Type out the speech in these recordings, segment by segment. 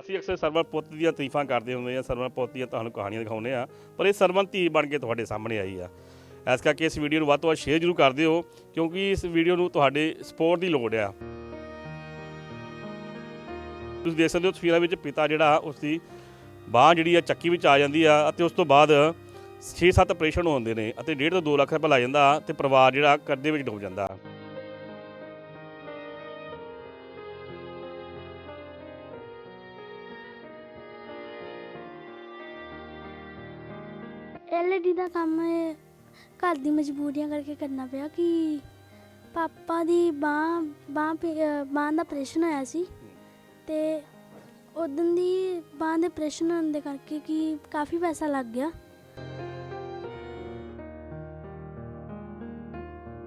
ਅਸੀਂ ਅਕਸਰ ਸਰਵਰ ਪੁੱਤ ਦੀਆਂ ਤਾਰੀਫਾਂ ਕਰਦੇ ਹੁੰਦੇ ਆ ਸਰਵਰ ਪੁੱਤ ਦੀਆਂ ਤੁਹਾਨੂੰ ਕਹਾਣੀਆਂ ਦਿਖਾਉਂਦੇ ਆ ਪਰ ਇਹ ਸਰਵਨ ਧੀ ਬਣ ਕੇ ਤੁਹਾਡੇ ਸਾਹਮਣੇ ਆਈ ਆ। ਇਸ ਕਰਕੇ ਇਸ ਵੀਡੀਓ ਨੂੰ ਵੱਧ ਤੋਂ ਵੱਧ ਸ਼ੇਅਰ ਜ਼ਰੂਰ ਕਰ ਦਿਓ, ਕਿਉਂਕਿ ਇਸ ਵੀਡੀਓ ਨੂੰ ਤੁਹਾਡੇ ਸਪੋਰਟ ਦੀ ਲੋੜ ਆ। ਤੁਸੀਂ ਦੇਖ ਸਕਦੇ ਹੋ ਤਸਵੀਰਾਂ ਵਿੱਚ ਪਿਤਾ ਜਿਹੜਾ ਉਸ ਦੀ ਬਾਹ ਜਿਹੜੀ ਆ, ਚੱਕੀ ਵਿੱਚ ਆ ਜਾਂਦੀ ਆ ਅਤੇ ਉਸ ਤੋਂ ਬਾਅਦ 6-7 ਆਪਰੇਸ਼ਨ ਹੁੰਦੇ ਨੇ ਅਤੇ 1.5 ਤੋਂ 2 ਲੱਖ ਰੁਪਏ ਲੱਗ ਜਾਂਦਾ ਤੇ ਪਰਿਵਾਰ ਜਿਹੜਾ ਕਰਜ਼ੇ ਵਿੱਚ ਡੁੱਬ ਜਾਂਦਾ। ਦਾ ਕੰਮ ਘਰ ਦੀ ਮਜਬੂਰੀਆਂ ਕਰਕੇ ਕਰਨਾ ਪਿਆ ਕਿ ਪਾਪਾ ਦੀ ਬਾਹ ਬਾਹ ਬਾਹ ਦਾ ਆਪਰੇਸ਼ਨ ਹੋਇਆ ਸੀ ਤੇ ਉਦੋਂ ਦੀ ਬਾਹ ਦੇ ਆਪਰੇਸ਼ਨ ਹੋਣ ਦੇ ਕਰਕੇ ਕਿ ਕਾਫੀ ਪੈਸਾ ਲੱਗ ਗਿਆ।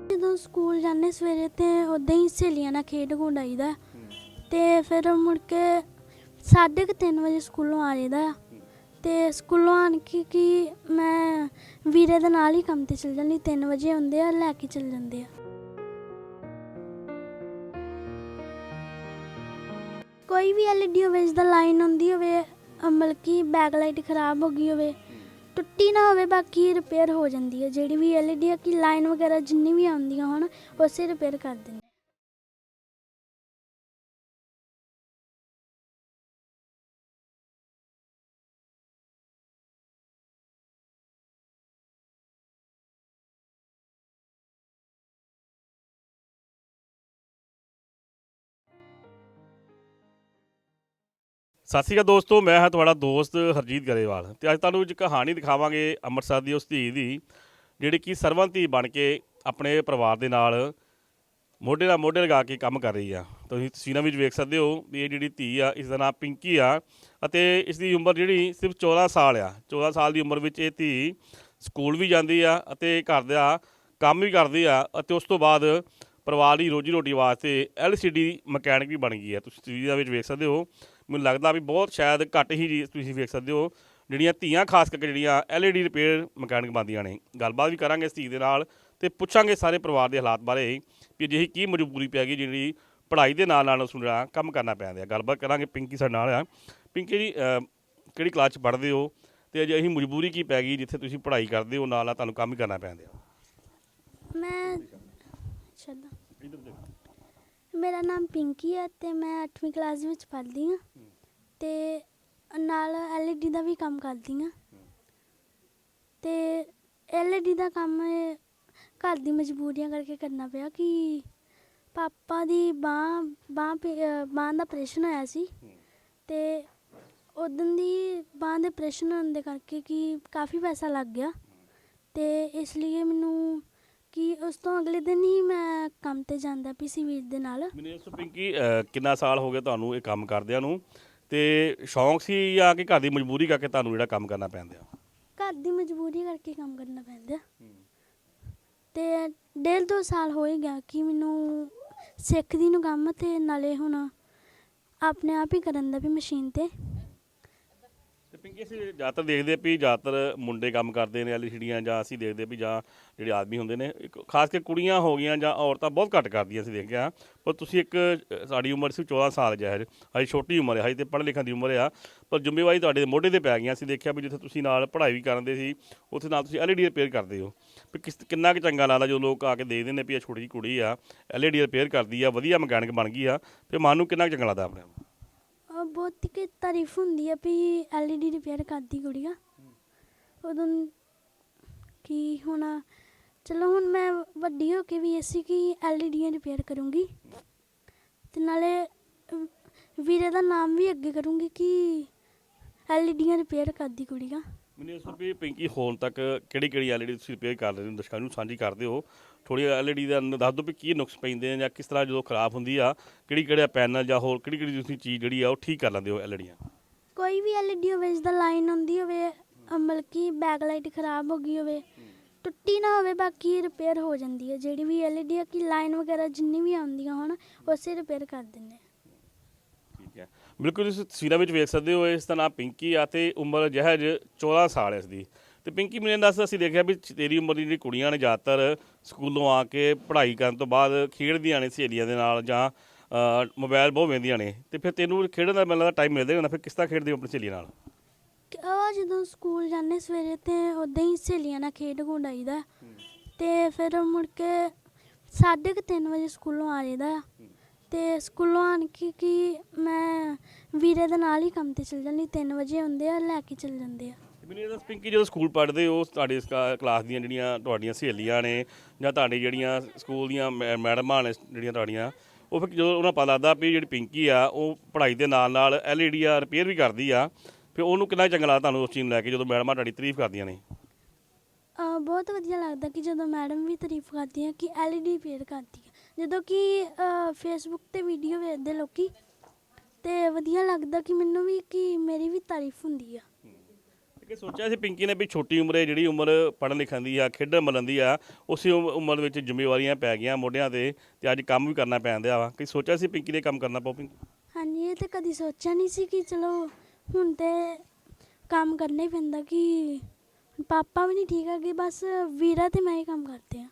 ਜਦੋਂ ਸਕੂਲ ਜਾਂਦੇ ਸਵੇਰੇ ਤੇ ਉਦਾਂ ਹੀ ਸਹੇਲੀਆਂ ਨਾਲ ਖੇਡ ਖੂਡ ਆਈਦਾ ਤੇ ਫਿਰ ਮੁੜ ਕੇ ਸਾਢੇ ਕੁ ਤਿੰਨ ਵਜੇ ਸਕੂਲੋਂ ਆ ਜਾਈਦਾ। ਅਤੇ ਸਕੂਲੋਂ ਆਣ ਕੇ ਕਿ ਮੈਂ ਵੀਰੇ ਦੇ ਨਾਲ ਹੀ ਕੰਮ ਤੇ ਚਲ ਜਾਂਦੀ 3 ਵਜੇ ਆਉਂਦੇ ਆ, ਲੈ ਕੇ ਚਲ ਜਾਂਦੇ ਆ। ਕੋਈ ਵੀ ਐਲਈਡੀ ਹੋਵੇ ਜਿਸ ਦਾ ਲਾਈਨ ਹੁੰਦੀ ਹੋਵੇ ਮਤਲਬ ਕਿ ਬੈਕ ਲਾਈਟ ਖਰਾਬ ਹੋ ਗਈ ਹੋਵੇ, ਟੁੱਟੀ ਨਾ ਹੋਵੇ, ਬਾਕੀ ਰਿਪੇਅਰ ਹੋ ਜਾਂਦੀ ਹੈ ਜਿਹੜੀ ਵੀ ਐਲਈਡੀ ਆ, ਕਿ ਲਾਈਨ ਵਗੈਰਾ ਜਿੰਨੀ ਵੀ ਆਉਂਦੀਆਂ ਹੋਣ, ਉਸੇ ਰਿਪੇਅਰ ਕਰ ਦਿੰਦੇ ਸਤਿ ਸ਼੍ਰੀ ਅਕਾਲ ਦੋਸਤੋ, ਮੈਂ ਹਾਂ ਤੁਹਾਡਾ ਦੋਸਤ ਹਰਜੀਤ ਗਰੇਵਾਲ ਤੇ ਅੱਜ ਤੁਹਾਨੂੰ ਇੱਕ ਕਹਾਣੀ ਦਿਖਾਵਾਂਗੇ ਅੰਮ੍ਰਿਤਸਰ ਦੀ ਉਸ ਧੀ ਦੀ, ਜਿਹੜੀ ਕਿ ਸਰਵਣ ਧੀ ਬਣ ਕੇ ਆਪਣੇ ਪਰਿਵਾਰ ਦੇ ਨਾਲ ਮੋਢੇ ਨਾਲ ਮੋਢੇ ਲਗਾ ਕੇ ਕੰਮ ਕਰ ਰਹੀ ਆ। ਤੁਸੀਂ ਤਸਵੀਰਾਂ ਵਿੱਚ ਵੇਖ ਸਕਦੇ ਹੋ ਵੀ ਇਹ ਜਿਹੜੀ ਧੀ ਆ, ਇਸ ਦਾ ਨਾਮ ਪਿੰਕੀ ਆ ਅਤੇ ਇਸ ਦੀ ਉਮਰ ਜਿਹੜੀ ਸਿਰਫ 14 ਸਾਲ ਆ। 14 ਸਾਲ ਦੀ ਉਮਰ ਵਿੱਚ ਇਹ ਧੀ ਸਕੂਲ ਵੀ ਜਾਂਦੀ ਆ ਅਤੇ ਘਰ ਦਾ ਕੰਮ ਵੀ ਕਰਦੀ ਆ ਅਤੇ ਉਸ ਤੋਂ ਬਾਅਦ ਪਰਿਵਾਰ ਦੀ ਰੋਜੀ ਰੋਟੀ ਵਾਸਤੇ ਐਲਸੀਡੀ ਮਕੈਨਿਕ ਵੀ ਬਣ ਗਈ ਆ। ਤੁਸੀਂ ਤਸਵੀਰਾਂ ਵਿੱਚ ਵੇਖ ਸਕਦੇ ਹੋ ਮੈਨੂੰ ਲੱਗਦਾ ਵੀ ਬਹੁਤ ਸ਼ਾਇਦ ਘੱਟ ਹੀ ਜੀ ਤੁਸੀਂ ਵੇਖ ਸਕਦੇ ਹੋ, ਜਿਹੜੀਆਂ ਧੀਆਂ ਖਾਸ ਕਰਕੇ ਜਿਹੜੀਆਂ ਐਲਈਡੀ ਰਿਪੇਅਰ ਮਕੈਨਿਕ ਬਣਦੀਆਂ ਨੇ। ਗੱਲਬਾਤ ਵੀ ਕਰਾਂਗੇ ਇਸ ਧੀ ਦੇ ਨਾਲ ਤੇ ਪੁੱਛਾਂਗੇ ਸਾਰੇ ਪਰਿਵਾਰ ਦੇ ਹਾਲਾਤ ਬਾਰੇ ਵੀ ਅਜਿਹੀ ਕੀ ਮਜਬੂਰੀ ਪੈ ਗਈ ਜਿਹੜੀ ਪੜ੍ਹਾਈ ਦੇ ਨਾਲ ਨਾਲ ਉਸ ਨੂੰ ਜਿਹੜਾ ਕੰਮ ਕਰਨਾ ਪੈਂਦਾ ਗੱਲਬਾਤ ਕਰਾਂਗੇ ਪਿੰਕੀ ਸਾਡੇ ਨਾਲ ਆ। ਪਿੰਕੀ ਜੀ ਕਿਹੜੀ ਕਲਾਸ 'ਚ ਪੜ੍ਹਦੇ ਹੋ ਤੇ ਅਜਿਹੀ ਮਜਬੂਰੀ ਕੀ ਪੈ ਗਈ ਜਿੱਥੇ ਤੁਸੀਂ ਪੜ੍ਹਾਈ ਕਰਦੇ ਹੋ, ਨਾਲ ਨਾਲ ਤੁਹਾਨੂੰ ਕੰਮ ਹੀ ਕਰਨਾ ਪੈਂਦਾ ਮੈਂ ਛੱਡਾਂ ਮੇਰਾ ਨਾਮ ਪਿੰਕੀ ਹੈ ਤੇ ਮੈਂ 8ਵੀਂ ਕਲਾਸ ਵਿੱਚ ਪੜ੍ਹਦੀ ਹਾਂ। ਤੇ ਨਾਲ ਐਲਈਡੀ ਦਾ ਵੀ ਕੰਮ ਕਰਦੀ ਹਾਂ। ਤੇ ਐਲਈਡੀ ਦਾ ਕੰਮ ਘਰ ਦੀ ਮਜਬੂਰੀਆਂ ਕਰਕੇ ਕਰਨਾ ਪਿਆ ਕਿ ਪਾਪਾ ਦੀ ਬਾਹ ਬਾਹ ਬਾਹ ਦਾ ਆਪਰੇਸ਼ਨ ਹੋਇਆ ਸੀ। ਤੇ ਉਦੋਂ ਦੀ ਬਾਹ ਦੇ ਆਪਰੇਸ਼ਨ ਹੋਣ ਦੇ ਕਰਕੇ ਕਿ ਕਾਫੀ ਪੈਸਾ ਲੱਗ ਗਿਆ। ਤੇ ਇਸ ਲਈ ਮੈਨੂੰ ਕਿ ਉਸ ਤੋਂ ਅਗਲੇ ਦਿਨ ਹੀ ਮੈਂ ਕੰਮ ਤੇ ਜਾਂਦਾ ਪਈ ਸੀ ਵੀਰ ਦੇ ਨਾਲ। ਮੈਨੂੰ ਇਸ ਪਿੰਕੀ ਅਹ, ਕਿੰਨਾ ਸਾਲ ਹੋ ਗਿਆ ਤੁਹਾਨੂੰ ਇਹ ਕੰਮ ਕਰਦਿਆਂ ਨੂੰ? ਤੇ ਸ਼ੌਂਕ ਸੀ ਜਾਂ ਕਿ ਘਰ ਦੀ ਮਜਬੂਰੀ ਕਰਕੇ ਤੁਹਾਨੂੰ ਜਿਹੜਾ ਕੰਮ ਕਰਨਾ ਪੈਂਦਾ ਘਰ ਦੀ ਮਜਬੂਰੀ ਕਰਕੇ ਕੰਮ ਕਰਨਾ ਪੈਂਦਾ। ਤੇ ਡੇਢ ਦੋ ਸਾਲ ਹੋ ਹੀ ਗਿਆ ਕਿ ਮੈਨੂੰ ਸਿੱਖਦੀ ਨੂੰ ਕੰਮ ਤੇ ਨਾਲੇ ਹੁਣ ਆਪਣੇ ਆਪ ਹੀ ਕਰਨ ਦਾ ਵੀ ਮਸ਼ੀਨ ਤੇ। ਪਿੰਕੀ, ਅਸੀਂ ਜ਼ਿਆਦਾਤਰ ਦੇਖਦੇ ਵੀ ਜ਼ਿਆਦਾਤਰ ਮੁੰਡੇ ਕੰਮ ਕਰਦੇ ਨੇ ਐਲਸੀਡੀਆਂ ਜਾਂ ਅਸੀਂ ਦੇਖਦੇ ਵੀ ਜਾਂ ਜਿਹੜੇ ਆਦਮੀ ਹੁੰਦੇ ਨੇ, ਇੱਕ ਖਾਸ ਕੇ ਕੁੜੀਆਂ ਹੋ ਗਈਆਂ ਜਾਂ ਔਰਤਾਂ ਬਹੁਤ ਘੱਟ ਕਰਦੀਆਂ ਅਸੀਂ ਦੇਖਿਆ। ਪਰ ਤੁਸੀਂ ਇੱਕ ਸਾਡੀ ਉਮਰ ਸੀ 14 ਸਾਲ ਜਹਿਰ ਹਜੇ ਛੋਟੀ ਉਮਰ ਹੈ ਹਜੇ ਤੇ ਪੜ੍ਹ ਲਿਖਣ ਦੀ ਉਮਰ ਆ। ਪਰ ਜ਼ਿੰਮੇਵਾਰੀ ਤੁਹਾਡੇ ਮੋਢੇ ਤੇ ਪੈ ਗਈਆਂ, ਅਸੀਂ ਦੇਖਿਆ ਵੀ ਜਿੱਥੇ ਤੁਸੀਂ ਨਾਲ ਪੜ੍ਹਾਈ ਵੀ ਕਰਦੇ ਸੀ, ਉੱਥੇ ਨਾਲ ਤੁਸੀਂ ਐਲਈਡੀ ਰਿਪੇਅਰ ਕਰਦੇ ਹੋ। ਵੀ ਕਿਸ, ਕਿੰਨਾ ਕੁ ਚੰਗਾ ਲੱਗਦਾ ਜੋ ਲੋਕ ਆ ਕੇ ਦੇਖਦੇ ਨੇ ਵੀ ਇਹ ਛੋਟੀ ਜਿਹੀ ਕੁੜੀ ਆ, ਐਲਈਡੀ ਰਿਪੇਅਰ ਕਰਦੀ ਆ, ਵਧੀਆ ਮਕੈਨਿਕ ਬਣ ਗਈ ਆ ਤੇ ਮਨ ਨੂੰ ਕਿੰਨਾ ਕੁ ਚੰਗਾ ਲੱਗਦਾ ਆਪਣੇ ਆਪ ਬਹੁਤ ਕਿ ਤਾਰੀਫ ਹੁੰਦੀ ਹੈ ਵੀ ਐਲਈਡੀ ਰਿਪੇਅਰ ਕਰਦੀ ਕੁੜੀਆਂ ਉਦੋਂ ਕਿ ਹੁਣ ਚਲੋ ਹੁਣ ਮੈਂ ਵੱਡੀ ਹੋ ਕੇ ਵੀ ਐਸੀ ਕਿ ਐਲਈਡੀਆਂ ਰਿਪੇਅਰ ਕਰੂੰਗੀ। ਤੇ ਨਾਲੇ ਅਹ, ਵੀਰੇ ਦਾ ਨਾਮ ਵੀ ਅੱਗੇ ਕਰੂੰਗੀ ਕਿ ਐਲਈਡੀਆਂ ਰਿਪੇਅਰ ਕਰਦੀ ਕੁੜੀਆਂ ਮੈਨੂੰ ਇਸ ਵੀ ਪਿੰਕੀ ਹੋਣ ਤੱਕ ਕਿਹੜੀ ਕਿਹੜੀ ਐਲਈਡੀ ਤੁਸੀਂ ਰਿਪੇਅਰ ਕਰ ਰਹੇ ਹੋ? ਦਰਸ਼ਕਾਂ ਨੂੰ ਸਾਂਝੀ ਕਰਦੇ ਹੋ। ਥੋੜੀ ਐਲਈਡੀ ਦਾ ਦੱਸ ਦਿਓ ਵੀ ਕੀ ਨੁਕਸ ਪੈਂਦੇ ਨੇ ਜਾਂ ਕਿਸ ਤਰ੍ਹਾਂ ਜਦੋਂ ਖਰਾਬ ਹੁੰਦੀ ਆ ਕਿਹੜੀ ਕਿਹੜਾ ਪੈਨਲ ਜਾਂ ਹੋਰ ਕਿਹੜੀ ਕਿਹੜੀ ਤੁਸੀਂ ਚੀਜ਼ ਜਿਹੜੀ ਆ ਉਹ ਠੀਕ ਕਰ ਲੈਂਦੇ ਹੋ ਐਲਈਡੀਆਂ ਕੋਈ ਵੀ ਐਲਈਡੀ ਹੋਵੇ ਜਿਸ ਦਾ ਲਾਈਨ ਹੁੰਦੀ ਹੋਵੇ ਮਤਲਬ ਕਿ ਬੈਕ ਲਾਈਟ ਖਰਾਬ ਹੋ ਗਈ ਹੋਵੇ ਟੁੱਟੀ ਨਾ ਹੋਵੇ ਬਾਕੀ ਰਿਪੇਅਰ ਹੋ ਜਾਂਦੀ ਹੈ ਜਿਹੜੀ ਵੀ ਐਲਈਡੀ ਆ ਕਿ ਲਾਈਨ ਵਗੈਰਾ ਜਿੰਨੀ ਵੀ ਆਉਂਦੀਆਂ ਹੋਣ ਉਸੇ ਰਿਪੇਅਰ ਕਰ ਦਿੰਦੇ। ਠੀਕ ਹੈ। ਬਿਲਕੁਲ ਤੁਸੀਂ ਤਸਵੀਰਾਂ ਵਿੱਚ ਵੇਖ ਸਕਦੇ ਹੋ ਇਸ ਦਾ ਨਾਮ ਪਿੰਕੀ ਆ ਤੇ ਉਮਰ ਜਹਿਜ 14 ਸਾਲ ਹੈ ਇਸ ਦੀ। ਤੇ ਪਿੰਕੀ ਮੈਨੂੰ ਦੱਸ, ਅਸੀਂ ਦੇਖਿਆ ਵੀ ਤੇਰੀ ਉਮਰ ਦੀ ਜਿਹੜੀ ਕੁੜੀਆਂ ਨੇ ਜ਼ਿਆਦਾਤਰ ਸਕੂਲੋਂ ਆ ਕੇ ਪੜ੍ਹਾਈ ਕਰਨ ਤੋਂ ਬਾਅਦ ਖੇਡਦੀਆਂ ਨੇ ਸਹੇਲੀਆਂ ਦੇ ਨਾਲ ਜਾਂ ਮੋਬਾਈਲ ਬਹੁਤ ਵੇਂਦੀਆਂ ਨੇ ਤੇ ਫਿਰ ਤੈਨੂੰ ਖੇਡਣ ਦਾ ਮੈਨੂੰ ਲੱਗਦਾ ਟਾਈਮ ਮਿਲਦਾ ਹੁੰਦਾ ਫਿਰ ਕਿਸ ਤਰ੍ਹਾਂ ਖੇਡਦੇ ਹੋ ਆਪਣੀ ਸਹੇਲੀ ਨਾਲ? ਕਿ ਜਦੋਂ ਸਕੂਲ ਜਾਂਦੇ ਸਵੇਰੇ ਤੇ ਉਦਾਂ ਹੀ ਸਹੇਲੀਆਂ ਨਾਲ ਖੇਡ ਖੂਡ ਆਈਦਾ। ਤੇ ਫਿਰ ਮੁੜ ਕੇ ਸਾਢੇ ਕੁ ਤਿੰਨ ਵਜੇ ਸਕੂਲੋਂ ਆ ਜਾਈਦਾ। ਆ ਤੇ ਸਕੂਲੋਂ ਆਣ ਕੇ ਕਿ ਮੈਂ ਵੀਰੇ ਦੇ ਨਾਲ ਹੀ ਕੰਮ ਤੇ ਚਲ ਜਾਂਦੀ 3 ਵਜੇ ਆਉਂਦੇ ਆ, ਲੈ ਕੇ ਚਲ ਜਾਂਦੇ ਆ। ਮੈਨੂੰ ਇਹ ਪਿੰਕੀ ਜਦੋਂ ਸਕੂਲ ਪੜ੍ਹਦੇ ਹੋ ਤੁਹਾਡੇ ਕਲਾਸ ਦੀਆਂ ਜਿਹੜੀਆਂ ਤੁਹਾਡੀਆਂ ਸਹੇਲੀਆਂ ਨੇ ਜਾਂ ਤੁਹਾਡੇ ਜਿਹੜੀਆਂ ਸਕੂਲ ਦੀਆਂ ਮੈ- ਮੈਡਮਾਂ ਨੇ ਜਿਹੜੀਆਂ ਤੁਹਾਡੀਆਂ ਉਹ ਫਿਰ ਜਦੋਂ ਉਹਨਾਂ ਪਤਾ ਲੱਗਦਾ ਵੀ ਜਿਹੜੀ ਪਿੰਕੀ ਆ ਉਹ ਪੜ੍ਹਾਈ ਦੇ ਨਾਲ ਨਾਲ ਐਲਈਡੀ ਆ ਰਿਪੇਅਰ ਵੀ ਕਰਦੀ ਆ ਫਿਰ ਉਹਨੂੰ ਕਿੰਨਾ ਚੰਗਾ ਲੱਗਦਾ ਤੁਹਾਨੂੰ ਉਸ ਚੀਜ਼ ਨੂੰ ਲੈ ਕੇ ਜਦੋਂ ਮੈਡਮਾਂ ਤੁਹਾਡੀ ਤਾਰੀਫ ਕਰਦੀਆਂ ਨੇ? ਅ, ਬਹੁਤ ਵਧੀਆ ਲੱਗਦਾ ਕਿ ਜਦੋਂ ਮੈਡਮ ਵੀ ਤਾਰੀਫ ਕਰਦੀ ਹੈ ਕਿ ਐਲਈਡੀ ਰਿਪੇਅਰ ਕਰਦੀ ਹੈ ਜਦੋਂ ਕਿ ਫੇਸਬੁੱਕ ਤੇ ਵੀਡੀਓ ਵੇਖਦੇ ਲੋਕੀ ਤੇ ਵਧੀਆ ਲੱਗਦਾ ਕਿ ਮੈਨੂੰ ਵੀ ਕਿ ਮੇਰੀ ਵੀ ਤਾਰੀਫ ਹੁੰਦੀ ਆ। ਕਿ ਸੋਚਿਆ ਸੀ ਪਿੰਕੀ ਨੇ ਵੀ ਛੋਟੀ ਉਮਰੇ ਜਿਹੜੀ ਉਮਰ ਪੜ੍ਹਨ ਲਿਖਣ ਦੀ ਆ ਖੇਡਣ ਮਲਣ ਦੀ ਆ ਉਸੇ ਉਮ- ਉਮਰ ਵਿੱਚ ਜ਼ਿੰਮੇਵਾਰੀਆਂ ਪੈ ਗਈਆਂ ਮੋਢਿਆਂ ਤੇ ਤੇ ਅੱਜ ਕੰਮ ਵੀ ਕਰਨਾ ਪੈਂਦਾ ਵਾ। ਕਿ ਸੋਚਿਆ ਸੀ ਪਿੰਕੀ ਨੇ ਕੰਮ ਕਰਨਾ ਪਊ ਪਿੰਕੀ? ਹਾਂਜੀ ਇਹ ਤੇ ਕਦੀ ਸੋਚਿਆ ਨਹੀਂ ਸੀ ਕਿ ਚਲੋ ਹੁਣ ਤੇ ਕੰਮ ਕਰਨਾ ਹੀ ਪੈਂਦਾ ਕਿ ਪਾਪਾ ਵੀ ਨਹੀਂ ਠੀਕ ਹੈਗੇ ਬਸ ਵੀਰਾ ਤੇ ਮੈਂ ਹੀ ਕੰਮ ਕਰਦੇ ਆ।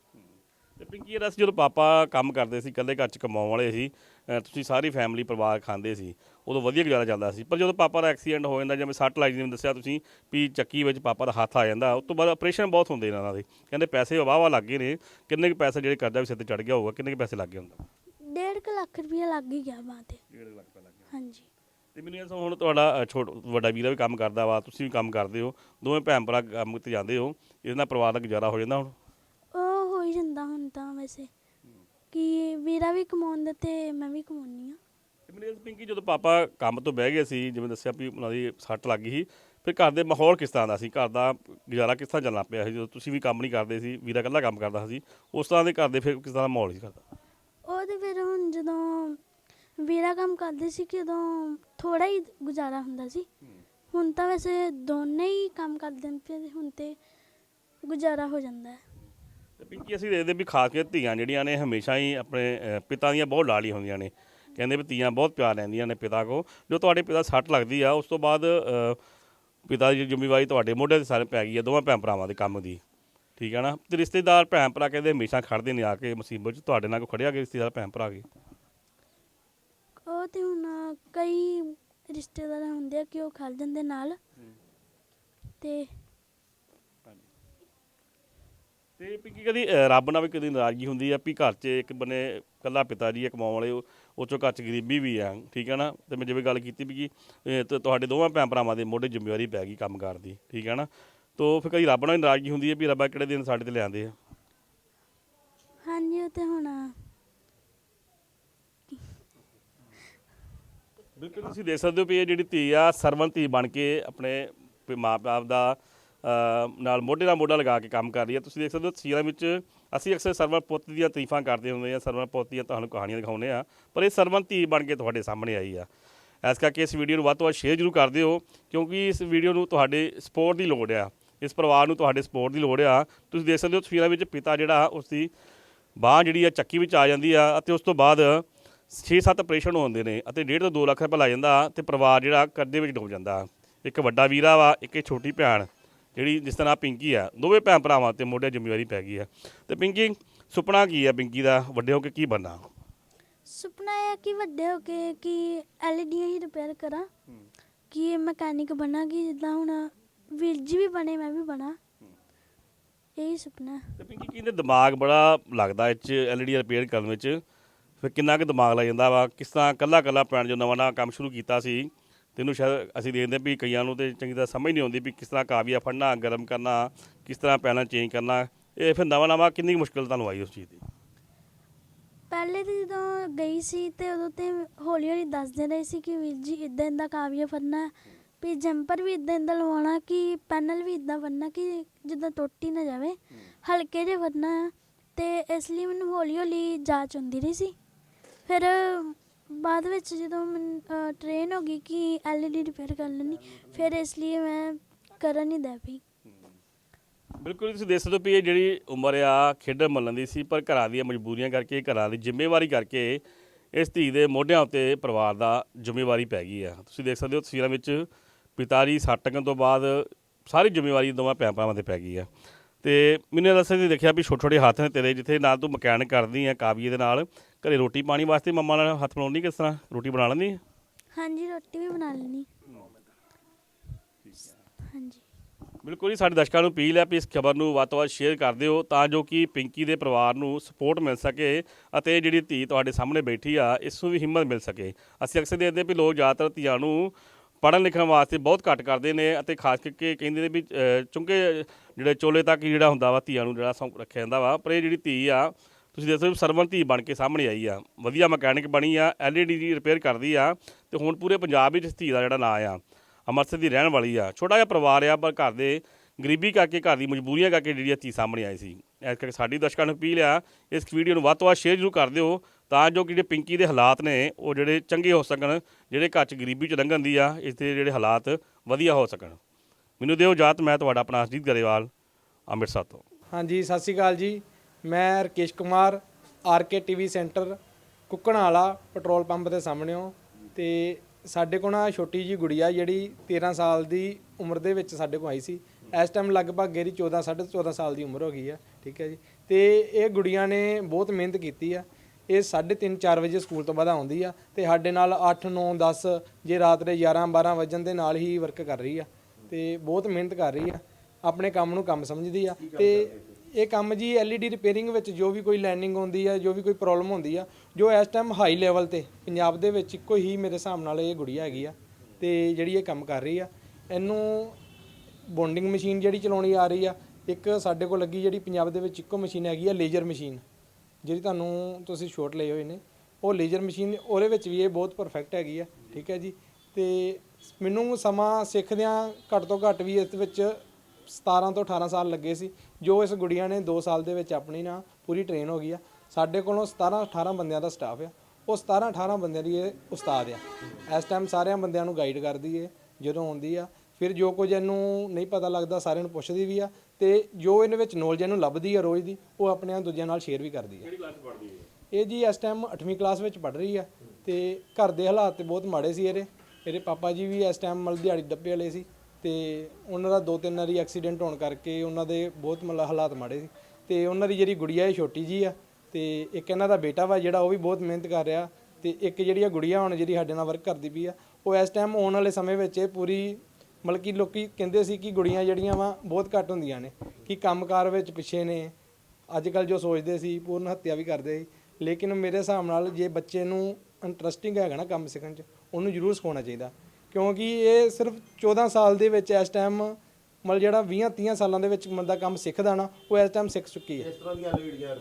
ਤੇ ਪਿੰਕੀ ਇਹ ਦੱਸ ਜਦੋਂ ਪਾਪਾ ਕੰਮ ਕਰਦੇ ਸੀ ਇਕੱਲੇ ਘਰ ਚ ਕਮਾਉਣ ਵਾਲੇ ਸੀ ਤੁਸੀਂ ਸਾਰੀ ਫੈਮਿਲੀ ਪਰਿਵਾਰ ਖਾਂਦੇ ਸੀ ਉਦੋਂ ਵਧੀਆ ਗੁਜ਼ਾਰਾ ਚੱਲਦਾ ਸੀ। ਪਰ ਜਦੋਂ ਪਾਪਾ ਦਾ ਐਕਸੀਡੈਂਟ ਹੋ ਜਾਂਦਾ ਜਿਵੇਂ ਸੱਟ ਲੱਗ ਜਿਵੇਂ ਦੱਸਿਆ ਤੁਸੀਂ ਵੀ ਚੱਕੀ ਵਿੱਚ ਪਾਪਾ ਦਾ ਹੱਥ ਆ ਜਾਂਦਾ ਉਸ ਤੋਂ ਬਾਅਦ ਆਪਰੇਸ਼ਨ ਬਹੁਤ ਹੁੰਦੇ ਇਹਨਾਂ ਦੇ। ਕਹਿੰਦੇ ਪੈਸੇ ਵਾਵਾ ਲੱਗ ਗਏ ਨੇ ਕਿੰਨੇ ਕੁ ਪੈਸੇ ਜਿਹੜੇ ਕਰਜ਼ਾ ਵੀ ਸਿਰ ਤੇ ਚੜ ਗਿਆ ਹੋਊਗਾ ਕਿੰਨੇ ਕੁ ਪੈਸੇ ਲੱਗ ਗਏ ਹੁੰਦਾ? ਡੇਢ ਕੁ ਲੱਖ ਰੁਪਇਆ ਲੱਗ ਹੀ ਗਿਆ ਬਾਅਦ ਤੇ। 1.5 ਲੱਖ ਰੁਪਏ ਲੱਗ ਗਿਆ। ਹਾਂਜੀ। ਤੇ ਮੈਨੂੰ ਇਹ ਹੁਣ ਤੁਹਾਡਾ ਅ, ਛੋਟ ਵੱਡਾ ਵੀਰਾ ਵੀ ਕੰਮ ਕਰਦਾ ਵਾ ਤੁਸੀਂ ਵੀ ਕੰਮ ਕਰਦੇ ਹੋ ਦੋਵੇਂ ਭੈਣ ਭਰਾ ਕੰਮ ਤੇ ਜਾਂਦੇ ਹੋ ਇਹਦੇ ਨਾਲ ਪਰਿਵਾਰ ਦਾ ਗੁਜ਼ਾਰਾ ਹੋ ਜਾਂਦਾ ਹੁਣ? ਉਹ ਹੋ ਹੀ ਜਾਂਦਾ ਹੁਣ ਤਾਂ ਵੈਸੇ। ਕਿ ਵੀਰਾ ਵੀ ਕਮਾਉਂਦਾ ਤੇ ਮੈਂ ਵੀ ਕਮਾਉਣੀ ਆ। ਤੇ ਮੈਨੂੰ ਇਹ ਦੱਸ ਪਿੰਕੀ ਜਦੋਂ ਪਾਪਾ ਕੰਮ ਤੋਂ ਬਹਿ ਗਏ ਸੀ ਜਿਵੇਂ ਦੱਸਿਆ ਵੀ ਉਹਨਾਂ ਦੀ ਸੱਟ ਲੱਗ ਗਈ ਸੀ ਫਿਰ ਘਰ ਦੇ ਮਾਹੌਲ ਕਿਸ ਤਰ੍ਹਾਂ ਦਾ ਸੀ? ਘਰ ਦਾ ਗੁਜ਼ਾਰਾ ਕਿਸ ਤਰ੍ਹਾਂ ਚੱਲਣਾ ਪਿਆ ਸੀ? ਜਦੋਂ ਤੁਸੀਂ ਵੀ ਕੰਮ ਨਹੀਂ ਕਰਦੇ ਸੀ ਵੀਰਾ ਇਕੱਲਾ ਕੰਮ ਕਰਦਾ ਸੀ ਉਸ ਤਰ੍ਹਾਂ ਦੇ ਘਰ ਦੇ ਫਿਰ ਕਿਸ ਤਰ੍ਹਾਂ ਦਾ ਮਾਹੌਲ ਸੀ ਕਰਦਾ ਉਹ ਤੇ ਫਿਰ ਹੁਣ ਜਦੋਂ ਵੀਰਾ ਕੰਮ ਕਰਦੇ ਸੀ ਕਿ ਉਦੋਂ ਥੋੜਾ ਹੀ ਗੁਜ਼ਾਰਾ ਹੁੰਦਾ ਸੀ। ਹੁਣ ਤਾਂ ਵੈਸੇ ਦੋਨੇ ਹੀ ਕੰਮ ਕਰਦੇ ਨੇ ਤੇ ਹੁਣ ਤੇ ਗੁਜ਼ਾਰਾ ਹੋ ਜਾਂਦਾ ਹੈ। ਤੇ ਪਿੰਕੀ ਅਸੀਂ ਦੇਖਦੇ ਵੀ ਖਾਸ ਕਰਕੇ ਧੀਆਂ ਜਿਹੜੀਆਂ ਨੇ ਹਮੇਸ਼ਾ ਹੀ ਆਪਣੇ ਅ, ਪਿਤਾ ਦੀਆਂ ਬਹੁਤ ਲਾੜੀ ਹੁੰਦੀਆਂ ਨੇ। ਕਹਿੰਦੇ ਵੀ ਧੀਆਂ ਬਹੁਤ ਪਿਆਰ ਲੈਂਦੀਆਂ ਨੇ ਪਿਤਾ ਕੋ ਜੋ ਤੁਹਾਡੇ ਪਿਤਾ ਸੱਟ ਲੱਗਦੀ ਆ ਉਸ ਤੋਂ ਬਾਅਦ ਅ, ਪਿਤਾ ਦੀ ਜ਼ਿੰਮੇਵਾਰੀ ਤੁਹਾਡੇ ਮੋਢੇ ਤੇ ਸਾਰੇ ਪੈ ਗਈ ਆ ਦੋਵਾਂ ਭੈਣ ਭਰਾਵਾਂ ਦੇ ਕੰਮ ਦੀ। ਠੀਕ ਹੈ ਨਾ? ਤੇ ਰਿਸ਼ਤੇਦਾਰ ਭੈਣ ਭਰਾ ਕਹਿੰਦੇ ਹਮੇਸ਼ਾ ਖੜਦੇ ਨੇ ਆ ਕੇ ਮੁਸੀਬਤ 'ਚ। ਤੁਹਾਡੇ ਨਾਲ ਕੋ ਖੜਿਆ ਕੇ ਰਿਸ਼ਤੇਦਾਰ ਭੈਣ ਭਰਾ ਕੇ ਉਹ ਤੇ ਹੁਣ ਕਈ ਰਿਸ਼ਤੇਦਾਰ ਹੁੰਦੇ ਆ ਕਿ ਉਹ ਖਲ ਜਾਂਦੇ ਨਾਲ। ਤੇ ਤੇ ਪਿੰਕੀ ਕਦੀ ਅ, ਰੱਬ ਨਾਲ ਵੀ ਕਦੀ ਨਾਰਾਜ਼ਗੀ ਹੁੰਦੀ ਆ ਵੀ ਘਰ 'ਚ ਇੱਕ ਬੰਨੇ ਕੱਲਾ ਪਿਤਾ ਜੀ ਆ ਕਮਾਉਣ ਵਾਲੇ ਉਹ ਉਹ 'ਚੋਂ ਘਰ 'ਚ ਗਰੀਬੀ ਵੀ ਆ ਠੀਕ ਹੈ ਨਾ? ਤੇ ਮੈਂ ਜਿਵੇਂ ਗੱਲ ਕੀਤੀ ਵੀ ਕਿ ਅ, ਤੇ ਤੁਹਾਡੇ ਦੋਵਾਂ ਭੈਣ ਭਰਾਵਾਂ ਦੇ ਮੋਢੇ ਜ਼ਿੰਮੇਵਾਰੀ ਪੈ ਗਈ ਕੰਮਕਾਰ ਦੀ ਠੀਕ ਹੈ ਨਾ? ਤੋ ਫਿਰ ਕਦੀ ਰੱਬ ਨਾਲ ਵੀ ਨਾਰਾਜ਼ਗੀ ਹੁੰਦੀ ਹੈ ਵੀ ਰੱਬਾ ਕਿਹੜੇ ਦਿਨ ਸਾਡੇ ਤੇ ਲਿਆਂਦੇ ਆ? ਹਾਂਜੀ ਉਹ ਤੇ ਹੁਣ ਬਿਲਕੁਲ ਤੁਸੀਂ ਦੇਖ ਸਕਦੇ ਹੋ ਵੀ ਇਹ ਜਿਹੜੀ ਧੀ ਆ ਸਰਵਨ ਧੀ ਬਣ ਕੇ ਆਪਣੇ ਮਾਪੇ ਦਾ ਅ, ਨਾਲ ਮੋਢੇ ਨਾਲ ਮੋਢਾ ਲਗਾ ਕੇ ਕੰਮ ਕਰ ਰਹੀ ਹੈ। ਤੁਸੀਂ ਦੇਖ ਸਕਦੇ ਹੋ ਤਸਵੀਰਾਂ ਵਿੱਚ ਅਸੀਂ ਅਕਸਰ ਸਰਵਨ ਪੁੱਤ ਦੀਆਂ ਤਾਰੀਫਾਂ ਕਰਦੇ ਹੁੰਦੇ ਆ ਸਰਵਨ ਪੁੱਤ ਦੀਆਂ ਤੁਹਾਨੂੰ ਕਹਾਣੀਆਂ ਦਿਖਾਉਂਦੇ ਆ ਪਰ ਇਹ ਸਰਵਨ ਧੀ ਬਣ ਕੇ ਤੁਹਾਡੇ ਸਾਹਮਣੇ ਆਈ ਆ। ਇਸ ਕਰਕੇ ਇਸ ਵੀਡੀਓ ਨੂੰ ਵੱਧ ਤੋਂ ਵੱਧ ਸ਼ੇਅਰ ਜ਼ਰੂਰ ਕਰ ਦਿਓ, ਕਿਉਂਕਿ ਇਸ ਵੀਡੀਓ ਨੂੰ ਤੁਹਾਡੇ ਸਪੋਰਟ ਦੀ ਲੋੜ ਆ। ਇਸ ਪਰਿਵਾਰ ਨੂੰ ਤੁਹਾਡੇ ਸਪੋਰਟ ਦੀ ਲੋੜ ਆ। ਤੁਸੀਂ ਦੇਖ ਸਕਦੇ ਹੋ ਤਸਵੀਰਾਂ ਵਿੱਚ ਪਿਤਾ ਜਿਹੜਾ ਉਸ ਦੀ ਬਾਹ ਜਿਹੜੀ ਆ, ਚੱਕੀ ਵਿੱਚ ਆ ਜਾਂਦੀ ਆ ਅਤੇ ਉਸ ਤੋਂ ਬਾਅਦ 6-7 ਆਪਰੇਸ਼ਨ ਹੁੰਦੇ ਨੇ ਅਤੇ 1.5 ਤੋਂ 2 ਲੱਖ ਰੁਪਏ ਲੱਗ ਜਾਂਦਾ ਤੇ ਪਰਿਵਾਰ ਜਿਹੜਾ ਕਰਦੇ ਵਿੱਚ ਡੁੱਬ ਜਾਂਦਾ। ਇੱਕ ਵੱਡਾ ਵੀਰਾ ਵਾ, ਇੱਕ ਇਹ ਛੋਟੀ ਭੈਣ। ਜਿਹੜੀ ਜਿਸ ਤਰ੍ਹਾਂ ਪਿੰਕੀ ਆ ਦੋਵੇਂ ਭੈਣ ਭਰਾਵਾਂ ਤੇ ਮੋਢੇ ਜ਼ਿੰਮੇਵਾਰੀ ਪੈ ਗਈ ਆ। ਤੇ ਪਿੰਕੀ ਸੁਪਨਾ ਕੀ ਆ ਪਿੰਕੀ ਦਾ? ਵੱਡੇ ਹੋ ਕੇ ਕੀ ਬਣਨਾ? ਸੁਪਨਾ ਹੈ ਕਿ ਵੱਡੇ ਹੋ ਕੇ ਕਿ ਐਲਈਡੀਆਂ ਹੀ ਰਿਪੇਅਰ ਕਰਾਂ। ਕਿ ਮਕੈਨਿਕ ਬਣਾਂਗੀ ਜਿੱਦਾਂ ਹੁਣ ਵੀਰ ਜੀ ਵੀ ਬਣੇ ਮੈਂ ਵੀ ਬਣਾ। ਇਹੀ ਸੁਪਨਾ। ਤੇ ਪਿੰਕੀ ਕਹਿੰਦੇ ਦਿਮਾਗ ਬੜਾ ਲੱਗਦਾ ਇਹ ਚ ਐਲਈਡੀ ਰਿਪੇਅਰ ਕਰਨ ਵਿੱਚ? ਫਿਰ ਕਿੰਨਾ ਕੁ ਦਿਮਾਗ ਲੱਗ ਜਾਂਦਾ ਵਾ? ਕਿਸ ਤਰ੍ਹਾਂ ਕੱਲਾ ਕੱਲਾ ਪੈਣ ਜੋ ਨਵਾਂ ਨਵਾਂ ਕੰਮ ਸ਼ੁਰੂ ਕੀਤਾ ਸੀ ਤੈਨੂੰ ਸ਼ਾਇਦ ਅਸੀਂ ਦੇਖਦੇ ਹਾਂ ਵੀ ਕਈਆਂ ਨੂੰ ਤੇ ਚੰਗੀ ਤਰ੍ਹਾਂ ਸਮਝ ਨਹੀਂ ਆਉਂਦੀ ਵੀ ਕਿਸ ਤਰ੍ਹਾਂ ਕਾਵੀਆ ਫੜਨਾ ਗਰਮ ਕਰਨਾ, ਕਿਸ ਤਰ੍ਹਾਂ ਪੈਣਾ ਚੇਂਜ ਕਰਨਾ। ਇਹ ਫਿਰ ਨਵਾਂ ਨਵਾਂ ਕਿੰਨੀ ਕੁ ਮੁਸ਼ਕਿਲ ਤੁਹਾਨੂੰ ਆਈ ਉਸ ਚੀਜ਼ ਦੀ? ਪਹਿਲੇ ਤੇ ਜਦੋਂ ਗਈ ਸੀ ਤੇ ਉਦੋਂ ਤੇ ਹੌਲੀ ਹੌਲੀ ਦੱਸਦੇ ਰਹੇ ਸੀ ਕਿ ਵੀਰ ਜੀ ਇਦਾਂ ਇਦਾਂ ਕਾਵੀਆ ਫੜਨਾ ਵੀ ਜੰਪਰ ਵੀ ਇਦਾਂ ਇਦਾਂ ਲਵਾਉਣਾ ਕਿ ਪੈਨਲ ਵੀ ਇਦਾਂ ਫੜਨਾ ਕਿ ਜਿੱਦਾਂ ਟੁੱਟ ਹੀ ਨਾ ਜਾਵੇ। ਹਲਕੇ ਜਿਹੇ ਫੜਨਾ ਹੈ ਤੇ ਇਸ ਲਈ ਮੈਨੂੰ ਹੌਲੀ ਹੌਲੀ ਜਾਚ ਹੁੰਦੀ ਰਹੀ ਸੀ। ਫਿਰ ਬਾਅਦ ਵਿੱਚ ਜਦੋਂ ਮੈਂ ਟ੍ਰੇਨ ਹੋ ਗਈ ਕਿ ਐਲਈਡੀ ਰਿਪੇਅਰ ਕਰ ਲੈਣੀ ਫਿਰ ਇਸ ਲਈ ਮੈਂ ਕਰਨ ਨਹੀਂ ਦੇ ਪਈ ਬਿਲਕੁਲ ਤੁਸੀਂ ਦੇਖ ਸਕਦੇ ਹੋ ਵੀ ਇਹ ਜਿਹੜੀ ਉਮਰ ਆ, ਖੇਡਣ ਮੱਲਣ ਦੀ ਸੀ, ਪਰ ਘਰਾਂ ਦੀਆਂ ਮਜਬੂਰੀਆਂ ਕਰਕੇ, ਘਰਾਂ ਦੀ ਜ਼ਿੰਮੇਵਾਰੀ ਕਰਕੇ ਇਸ ਧੀ ਦੇ ਮੋਢਿਆਂ ਉੱਤੇ ਪਰਿਵਾਰ ਦਾ ਜ਼ਿੰਮੇਵਾਰੀ ਪੈ ਗਈ ਆ। ਤੁਸੀਂ ਦੇਖ ਸਕਦੇ ਹੋ ਤਸਵੀਰਾਂ ਵਿੱਚ ਪਿਤਾ ਜੀ ਸੱਟ ਲੱਗਣ ਤੋਂ ਬਾਅਦ ਸਾਰੀ ਜ਼ਿੰਮੇਵਾਰੀ ਦੋਵਾਂ ਭੈਣ ਭਰਾਵਾਂ ਤੇ ਪੈ ਗਈ ਆ। ਤੇ ਮੈਨੂੰ ਦੱਸਿਆ ਸੀ ਦੇਖਿਆ ਵੀ ਛੋਟੇ ਛੋਟੇ ਹੱਥ ਨੇ ਤੇਰੇ ਜਿੱਥੇ ਨਾਲ ਤੂੰ ਮਕੈਨਿਕ ਕਰਦੀ ਆ ਕਾਵੀਏ ਦੇ ਨਾਲ ਘਰੇ ਰੋਟੀ ਪਾਣੀ ਵਾਸਤੇ ਮੰਮਾ ਨਾਲ ਹੱਥ ਮਿਲਾਉਂਦੀ ਕਿਸ ਤਰ੍ਹਾਂ? ਰੋਟੀ ਬਣਾ ਲੈਂਦੀ ਹੈ? ਹਾਂਜੀ ਰੋਟੀ ਵੀ ਬਣਾ ਲੈਣੀ ਹਾਂਜੀ। ਬਿਲਕੁਲ ਜੀ ਸਾਡੇ ਦਰਸ਼ਕਾਂ ਨੂੰ ਅਪੀਲ ਹੈ ਵੀ ਇਸ ਖਬਰ ਨੂੰ ਵੱਧ ਤੋਂ ਵੱਧ ਸ਼ੇਅਰ ਕਰ ਦਿਓ ਤਾਂ ਜੋ ਕਿ ਪਿੰਕੀ ਦੇ ਪਰਿਵਾਰ ਨੂੰ ਸਪੋਰਟ ਮਿਲ ਸਕੇ ਅਤੇ ਜਿਹੜੀ ਧੀ ਤੁਹਾਡੇ ਸਾਹਮਣੇ ਬੈਠੀ ਆ ਇਸ ਨੂੰ ਵੀ ਹਿੰਮਤ ਮਿਲ ਸਕੇ। ਅਸੀਂ ਅਕਸਰ ਦੇਖਦੇ ਵੀ ਲੋਕ ਜ਼ਿਆਦਾਤਰ ਧੀਆਂ ਨੂੰ ਪੜ੍ਹਨ ਲਿਖਣ ਵਾਸਤੇ ਬਹੁਤ ਘੱਟ ਕਰਦੇ ਨੇ ਅਤੇ ਖਾਸ ਕਰਕੇ ਕਹਿੰਦੇ ਨੇ ਵੀ ਅਹ, ਜਿਹੜੇ ਚੋਲੇ ਤੱਕ ਜਿਹੜਾ ਹੁੰਦਾ ਵਾ ਧੀਆਂ ਨੂੰ ਜਿਹੜਾ ਸੌਂਕ ਰੱਖਿਆ ਜਾਂਦਾ ਵਾ ਪਰ ਇਹ ਜਿਹੜੀ ਧੀ ਆ ਤੁਸੀਂ ਦੇਖੋ ਸਰਵਨ ਧੀ ਬਣ ਕੇ ਸਾਹਮਣੇ ਆਈ ਆ। ਵਧੀਆ ਮਕੈਨਿਕ ਬਣੀ ਆ ਐਲਈਡੀ ਦੀ ਰਿਪੇਅਰ ਕਰਦੀ ਆ ਤੇ ਹੁਣ ਪੂਰੇ ਪੰਜਾਬ ਵਿੱਚ ਧੀ ਦਾ ਜਿਹੜਾ ਨਾਂ ਆ ਅੰਮ੍ਰਿਤਸਰ ਦੀ ਰਹਿਣ ਵਾਲੀ ਆ। ਛੋਟਾ ਜਿਹਾ ਪਰਿਵਾਰ ਆ ਪਰ ਘਰ ਦੇ ਗਰੀਬੀ ਕਰਕੇ ਘਰ ਦੀ ਮਜਬੂਰੀਆਂ ਕਰਕੇ ਜਿਹੜੀ ਇਹ ਧੀ ਸਾਹਮਣੇ ਆਈ ਸੀ। ਇਸ ਕਰਕੇ ਸਾਡੀ ਦਰਸ਼ਕਾਂ ਨੂੰ ਅਪੀਲ ਆ, ਇਸ ਵੀਡੀਓ ਨੂੰ ਵੱਧ ਤੋਂ ਵੱਧ ਸ਼ੇਅਰ ਜ਼ਰੂਰ ਕਰ ਦਿਓ, ਤਾਂ ਜੋ ਕਿ ਜਿਹੜੇ ਪਿੰਕੀ ਦੇ ਹਾਲਾਤ ਨੇ, ਉਹ ਜਿਹੜੇ ਚੰਗੇ ਹੋ ਸਕਣ, ਜਿਹੜੇ ਘਰ 'ਚ ਗਰੀਬੀ 'ਚ ਲੰਘਣ ਦੀ ਆ ਇਸ ਦੇ ਜਿਹੜੇ ਹਾਲਾਤ ਵਧੀਆ ਹੋ ਸਕਣ। ਮੈਨੂੰ ਦਿਓ ਜਾਤ ਮੈਂ ਤੁਹਾਡਾ ਆਪਣਾ ਅਜੀਤ ਗਰੇਵਾਲ, ਅੰਮ੍ਰਿਤਸਰ ਤੋਂ। ਹਾਂਜੀ, ਸਤਿ ਸ਼੍ਰੀ ਅਕਾਲ ਜੀ। ਮੈਂ Rakesh Kumar RK TV centre Kukkana ਵਾਲਾ ਪੈਟਰੋਲ ਪੰਪ ਦੇ ਸਾਹਮਣੇੋਂ ਤੇ ਸਾਡੇ ਕੋਲ ਨਾ ਛੋਟੀ ਜੀ ਗੁੜੀਆ ਜਿਹੜੀ 13 ਸਾਲ ਦੀ ਉਮਰ ਦੇ ਵਿੱਚ ਸਾਡੇ ਕੋਲ ਆਈ ਸੀ। ਇਸ ਟਾਈਮ ਲਗਭਗ ਇਹਦੀ 14 14.5 ਸਾਲ ਦੀ ਉਮਰ ਹੋ ਗਈ ਆ, ਠੀਕ ਹੈ ਜੀ। ਤੇ ਇਹ ਗੁੜੀਆਂ ਨੇ ਬਹੁਤ ਮਿਹਨਤ ਕੀਤੀ ਆ। ਇਹ 3:30 4 ਵਜੇ ਸਕੂਲ ਤੋਂ ਬਾਅਦ ਆਉਂਦੀ ਆ ਤੇ ਸਾਡੇ ਨਾਲ 8 9 10 ਜੇ ਰਾਤ ਦੇ 11 12 ਵਜਣ ਦੇ ਨਾਲ ਹੀ ਵਰਕ ਕਰ ਰਹੀ ਆ ਤੇ ਬਹੁਤ ਮਿਹਨਤ ਕਰ ਰਹੀ ਆ। ਆਪਣੇ ਕੰਮ ਨੂੰ ਕੰਮ ਸਮਝਦੀ ਆ ਤੇ ਇਹ ਕੰਮ ਜੀ ਐਲਈਡੀ ਰਿਪੇਅਰਿੰਗ ਵਿੱਚ ਜੋ ਵੀ ਕੋਈ ਲੈਂਡਿੰਗ ਹੁੰਦੀ ਆ, ਜੋ ਵੀ ਕੋਈ ਪ੍ਰੋਬਲਮ ਹੁੰਦੀ ਆ, ਜੋ ਇਸ ਟਾਈਮ ਹਾਈ ਲੈਵਲ ਤੇ ਪੰਜਾਬ ਦੇ ਵਿੱਚ ਇੱਕੋ ਹੀ ਮੇਰੇ ਹਿਸਾਬ ਨਾਲ ਇਹ ਗੁੜੀਆ ਹੈਗੀ ਆ ਤੇ ਜਿਹੜੀ ਇਹ ਕੰਮ ਕਰ ਰਹੀ ਆ। ਇਹਨੂੰ ਬੌਂਡਿੰਗ ਮਸ਼ੀਨ ਜਿਹੜੀ ਚਲਾਉਣੀ ਆ ਰਹੀ ਆ, ਇੱਕ ਸਾਡੇ ਕੋਲ ਲੱਗੀ ਜਿਹੜੀ ਪੰਜਾਬ ਦੇ ਵਿੱਚ ਇੱਕੋ ਮਸ਼ੀਨ ਹੈਗੀ ਆ, ਲੇਜ਼ਰ ਮਸ਼ੀਨ। ਜਿਹੜੀ ਤੁਹਾਨੂੰ ਤੁਸੀਂ ਸ਼ੋਟ ਲਏ ਹੋਏ ਨੇ। ਉਹ ਲੇਜ਼ਰ ਮਸ਼ੀਨ, ਉਹਦੇ ਵਿੱਚ ਵੀ ਇਹ ਬਹੁਤ ਪਰਫੈਕਟ ਹੈਗੀ ਆ, ਠੀਕ ਹੈ ਜੀ? ਤੇ ਮੈਨੂੰ ਸਮਾਂ ਸਿੱਖਦਿਆਂ ਘੱਟ ਤੋਂ ਘੱਟ ਵੀ ਇਸ ਵਿੱਚ 17 ਤੋਂ 18 ਸਾਲ ਲੱਗੇ ਸੀ। ਜੋ ਇਸ ਗੁੜੀਆਂ ਨੇ 2 ਸਾਲ ਦੇ ਵਿੱਚ ਆਪਣੀ ਨਾ ਪੂਰੀ ਟ੍ਰੇਨ ਹੋ ਗਈ ਆ। ਸਾਡੇ ਕੋਲੋਂ 17 18 ਬੰਦਿਆਂ ਦਾ ਸਟਾਫ ਆ। ਉਹ 17 18 ਬੰਦਿਆਂ ਦੀ ਇਹ ਉਸਤਾਦ ਆ। ਇਸ ਟਾਈਮ ਸਾਰਿਆਂ ਬੰਦਿਆਂ ਨੂੰ ਗਾਈਡ ਕਰਦੀ ਏ, ਜਦੋਂ ਆਉਂਦੀ ਆ। ਫਿਰ ਜੋ ਕੁਝ ਇਹਨੂੰ ਨਹੀਂ ਪਤਾ ਲੱਗਦਾ ਸਾਰਿਆਂ ਨੂੰ ਪੁੱਛਦੀ ਵੀ ਆ ਤੇ ਜੋ ਇਹਦੇ ਵਿੱਚ ਨੌਲੇਜ ਇਹਨੂੰ ਲੱਭਦੀ ਆ ਰੋਜ਼ ਦੀ ਉਹ ਆਪਣੇ ਦੂਜਿਆਂ ਨਾਲ ਸ਼ੇਅਰ ਵੀ ਕਰਦੀ ਆ। ਕਿਹੜੀ ਕਲਾਸ ਪੜ੍ਹਦੀ ਹੈ? ਇਹ ਜੀ ਇਸ ਟਾਈਮ 8ਵੀਂ ਕਲਾਸ ਵਿੱਚ ਪੜ੍ਹ ਰਹੀ ਆ ਤੇ ਘਰ ਦੇ ਹਾਲਾਤ ਤੇ ਬਹੁਤ ਮਾੜੇ ਸੀ ਇਹਦੇ। ਇਹਦੇ ਪਾਪਾ ਜੀ ਵੀ ਇਸ ਟਾਈਮ ਮਤਲਬ ਦਿਹਾੜੀ ਡੱਬੇ ਵਾਲੇ ਸੀ ਤੇ ਉਹਨਾਂ ਦਾ ਦੋ ਤਿੰਨ ਵਾਰੀ ਐਕਸੀਡੈਂਟ ਹੋਣ ਕਰਕੇ ਉਹਨਾਂ ਦੇ ਬਹੁਤ ਮਤਲਬ ਹਾਲਾਤ ਮਾੜੇ ਸੀ ਤੇ ਉਹਨਾਂ ਦੀ ਜਿਹੜੀ ਗੁੜੀਆ ਇਹ ਛੋਟੀ ਜੀ ਆ ਤੇ ਇੱਕ ਇਹਨਾਂ ਦਾ ਬੇਟਾ ਵਾ ਜਿਹੜਾ ਉਹ ਵੀ ਬਹੁਤ ਮਿਹਨਤ ਕਰ ਰਿਹਾ ਤੇ ਇੱਕ ਜਿਹੜੀ ਆ ਗੁੜੀਆ ਹੁਣ ਜਿਹੜੀ ਸਾਡੇ ਨਾਲ ਵਰਕ ਕਰਦੀ ਪਈ ਆ ਉਹ ਇਸ ਟਾਈਮ ਆਉਣ ਵਾਲੇ ਸਮੇਂ ਵਿੱਚ ਇਹ ਪੂਰੀ ਮਤਲਬ ਕਿ ਲੋਕੀ ਕਹਿੰਦੇ ਸੀ ਕਿ ਗੁੜੀਆਂ ਜਿਹੜੀਆਂ ਵਾ ਬਹੁਤ ਘੱਟ ਹੁੰਦੀਆਂ ਨੇ ਕਿ ਕੰਮਕਾਰ ਵਿੱਚ ਪਿੱਛੇ ਨੇ। ਅੱਜ ਕੱਲ ਜੋ ਸੋਚਦੇ ਸੀ ਪੂਰਨ ਹੱਤਿਆ ਵੀ ਕਰਦੇ ਸੀ। ਲੇਕਿਨ ਮੇਰੇ ਹਿਸਾਬ ਨਾਲ ਜੇ ਬੱਚੇ ਨੂੰ ਇੰਟਰਸਟਿੰਗ ਹੈਗਾ ਨਾ ਕੰਮ ਸਿੱਖਣ 'ਚ ਉਹਨੂੰ ਜ਼ਰੂਰ ਸਿਖਾਉਣਾ ਚਾਹੀਦਾ। ਕਿਉਂਕਿ ਇਹ ਸਿਰਫ 14 ਸਾਲ ਦੇ ਵਿੱਚ ਇਸ ਟਾਈਮ ਮਤਲਬ ਜਿਹੜਾ 20 30 ਸਾਲਾਂ ਦੇ ਵਿੱਚ ਬੰਦਾ ਕੰਮ ਸਿੱਖਦਾ ਨਾ ਉਹ ਇਸ ਟਾਈਮ ਸਿੱਖ ਚੁੱਕੀ ਹੈ। ਇਸ ਤਰ੍ਹਾਂ ਦੀਆਂ ਰਿਪੇਅਰ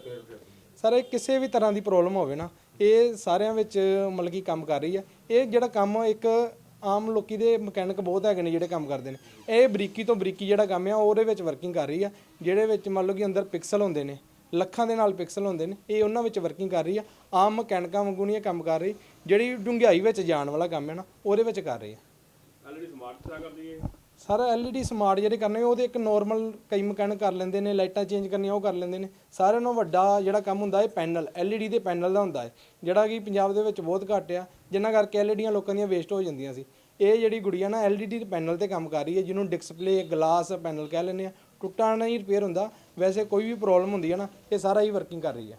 ਸਰ ਇਹ ਕਿਸੇ ਵੀ ਤਰ੍ਹਾਂ ਦੀ ਪ੍ਰੋਬਲਮ ਹੋਵੇ ਨਾ ਇਹ ਸਾਰਿਆਂ ਵਿੱਚ ਮਤਲਬ ਕਿ ਕੰਮ ਕਰ ਰਹੀ ਹੈ। ਇਹ ਜਿਹੜਾ ਕੰਮ ਇੱਕ ਆਮ ਲੋਕੀ ਦੇ ਮਕੈਨਿਕ ਬਹੁਤ ਹੈਗੇ ਨੇ ਜਿਹੜੇ ਕੰਮ ਕਰਦੇ ਨੇ। ਇਹ ਬਰੀਕੀ ਤੋਂ ਬਰੀਕੀ ਜਿਹੜਾ ਕੰਮ ਆ, ਉਹਦੇ ਵਿੱਚ ਵਰਕਿੰਗ ਕਰ ਰਹੀ ਆ, ਜਿਹੜੇ ਵਿੱਚ ਮੰਨ ਲਓ ਕਿ ਅੰਦਰ ਪਿਕਸਲ ਹੁੰਦੇ ਨੇ, ਲੱਖਾਂ ਦੇ ਨਾਲ ਪਿਕਸਲ ਹੁੰਦੇ ਨੇ, ਇਹ ਉਹਨਾਂ ਵਿੱਚ ਵਰਕਿੰਗ ਕਰ ਰਹੀ ਆ। ਆਮ ਮਕੈਨਿਕਾਂ ਵਾਂਗੂ ਨਹੀਂ ਇਹ ਕੰਮ ਕਰ ਰਹੀ। ਜਿਹੜੀ ਡੂੰਘਾਈ ਵਿੱਚ ਜਾਣ ਵਾਲਾ ਕੰਮ ਹੈ ਨਾ, ਉਹਦੇ ਵਿੱਚ ਕਰ ਰਹੀ ਆ। ਐਲਈਡੀ ਸਮਾਰਟ ਤਰ੍ਹਾਂ ਕਰਦੀ ਹੈ ਸਾਰਾ ਐਲਈਡੀ ਸਮਾਰਟ ਜਿਹੜੇ ਕਰਨੇ, ਉਹਦੇ ਇੱਕ ਨਾਰਮਲ ਕਈ ਮਕੈਨਿਕ ਕਰ ਲੈਂਦੇ ਨੇ, ਲਾਈਟਾਂ ਚੇਂਜ ਕਰਨੀਆਂ, ਉਹ ਕਰ ਲੈਂਦੇ ਨੇ। ਸਾਰਿਆਂ ਨਾਲੋਂ ਵੱਡਾ ਜਿਹੜਾ ਕੰਮ ਹੁੰਦਾ ਹੈ ਪੈਨਲ ਐਲਈਡੀ ਦੇ ਪੈਨਲ ਦਾ ਹੁੰਦਾ ਹੈ ਜਿਹੜਾ ਕਿ ਪੰਜਾਬ ਦੇ ਵਿੱਚ ਬਹੁਤ ਘੱਟ ਆ, ਜਿੰਨਾ ਕਰਕੇ ਐਲਈਡੀਆਂ ਲੋਕਾਂ ਦੀਆਂ ਵੇਸਟ ਹੋ ਜਾਂਦੀਆਂ ਸੀ। ਇਹ ਜਿਹੜੀ ਗੁੜੀਆ ਨਾ ਐਲਈਡੀ ਦੇ ਪੈਨਲ ਤੇ ਕੰਮ ਕਰ ਰਹੀ ਹੈ, ਜਿਹਨੂੰ ਡਿਸਪਲੇ ਗਲਾਸ ਪੈਨਲ ਕਹਿ ਲੈਂਦੇ ਆ। ਟੁੱਟਾ ਨਹੀਂ ਰਿਪੇਅਰ ਹੁੰਦਾ, ਵੈਸੇ ਕੋਈ ਵੀ ਪ੍ਰੋਬਲਮ ਹੁੰਦੀ ਹੈ ਨਾ, ਇਹ ਸਾਰਾ ਹੀ ਵਰਕਿੰਗ ਕਰ ਰਹੀ ਹੈ।